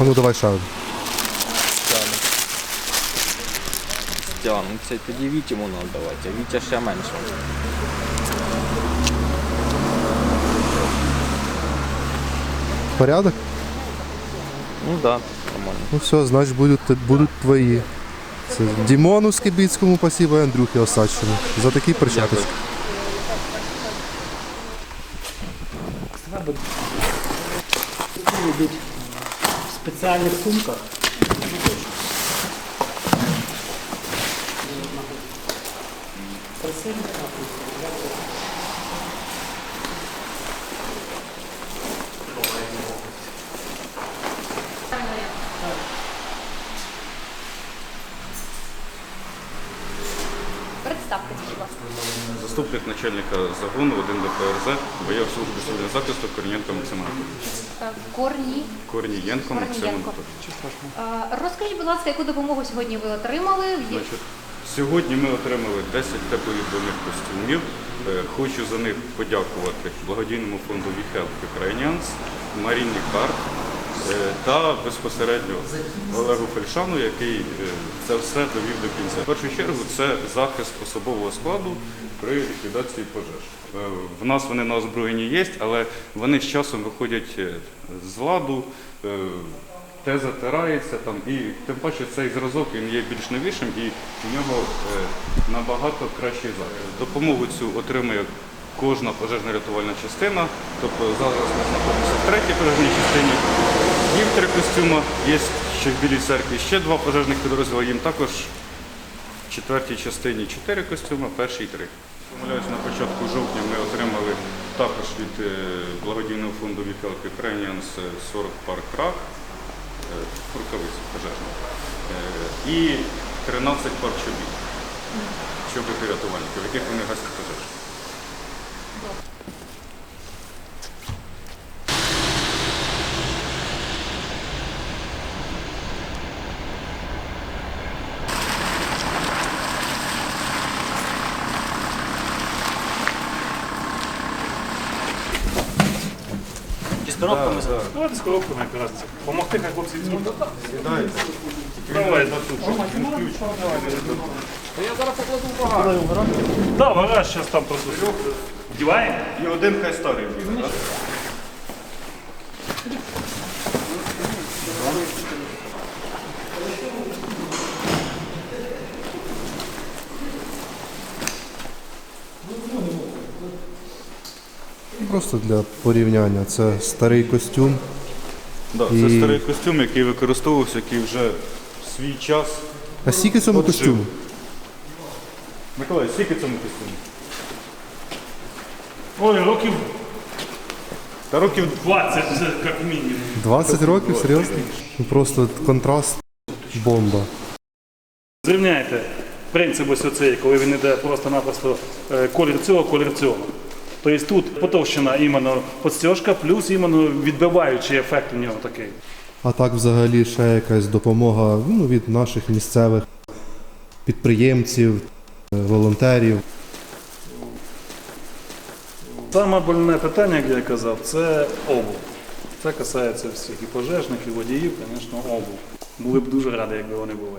А ну давай ще один. Стягну. Стягнуться. Тоді Віті можна давати, а Вітя ще менше. Порядок? Ну так, да, нормально. Ну все, значить будуть, будуть твої. Це Дімону Скибіцькому спасибо і Андрюхі Осадчину. За такий перчаточки. в спеціальних сумках. Представтесь, Заступник начальника загону 1 ДПРЗ, боєв служби цивільного захисту Корнієнко Максим Анатолійович. Корні. Корнієнко Максим Корнієнко. Анатолійович. Е, Розкажіть, будь ласка, яку допомогу сьогодні ви отримали? Є- Значить, сьогодні ми отримали 10 тепловідбивних костюмів. Е, Хочу за них подякувати благодійному фонду We Help Ukrainians, Маріні Карт та безпосередньо Олегу Фельшану, який е, це все довів до кінця. В першу чергу це захист особового складу при ліквідації пожеж. Е, В нас вони на озброєнні є, але вони з часом виходять е, з ладу. е, те затирається там, і тим паче цей зразок він є більш новішим і в нього е, набагато кращий захист. Допомогу цю отримує кожна пожежна рятувальна частина. Тобто зараз ми знаходимося в третій пожежній частині. Їм три костюма, є ще в Білій церкві ще два пожежних підрозділи, їм також в четвертій частині чотири костюми, перший три. Помиляюсь, на початку жовтня ми отримали також від е, благодійного фонду Вікал Ukrainians е, 40 пар крах, е, рукавиці пожежних е, і 13 пар чобіт. Чоботи рятувальників, яких вони гасять пожежі. З коробками? Давайте з коробками якраз. Помогти, хай хлопці візьмуть. Давай, тут. Я зараз покладу в багаж. Так, багаж зараз там просто. Вдіваємо? І один хай старий буде. Просто для порівняння. Це старий костюм. Да, це І- старий костюм, який використовувався, який вже в свій час. А скільки цьому От костюму? Миколай, скільки цьому костюму? Ой, років Та років 20, це як мінімум. 20 років? Серйозно? Ну, Просто контраст бомба. Зрівняйте принцип ось оцей, коли він йде просто-напросто е, колір цього, колір цього. Тобто тут потовщена іменно подстежка, плюс іменно відбиваючий ефект у нього такий. А так взагалі ще якась допомога ну, від наших місцевих підприємців, е, волонтерів. Саме больне питання, як я казав, це обув. Це касається всіх і пожежників, і водіїв, звісно, обув. Були б дуже раді, якби вони були.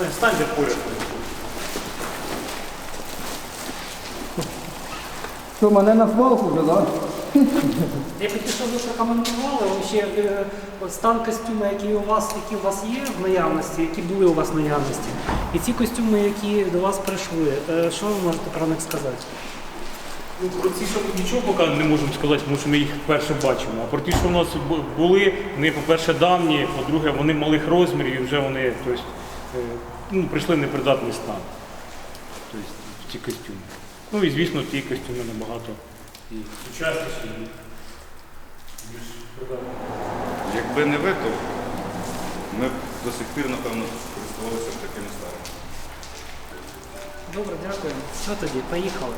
Стань, станьте поряд. Що, мене на свалку вже, так? Я б хотів, щоб ви ще е, от стан костюму, який у вас, які у вас є в наявності, які були у вас в наявності. І ці костюми, які до вас прийшли, е, що ви можете про них сказати? Ну, про ці що нічого поки не можемо сказати, тому що ми їх вперше бачимо. А про ті, що в нас були, вони, по-перше, давні, по-друге, вони малих розмірів і вже вони тобто, ну, прийшли в непридатний стан. Тобто в ці костюми. Ну і звісно, ті костюми набагато і сучасніші. і більш придатні. Якби не ви, то ми б до сих пір, напевно, користувалися такими старими. Добре, дякую. Що тоді? Поїхали.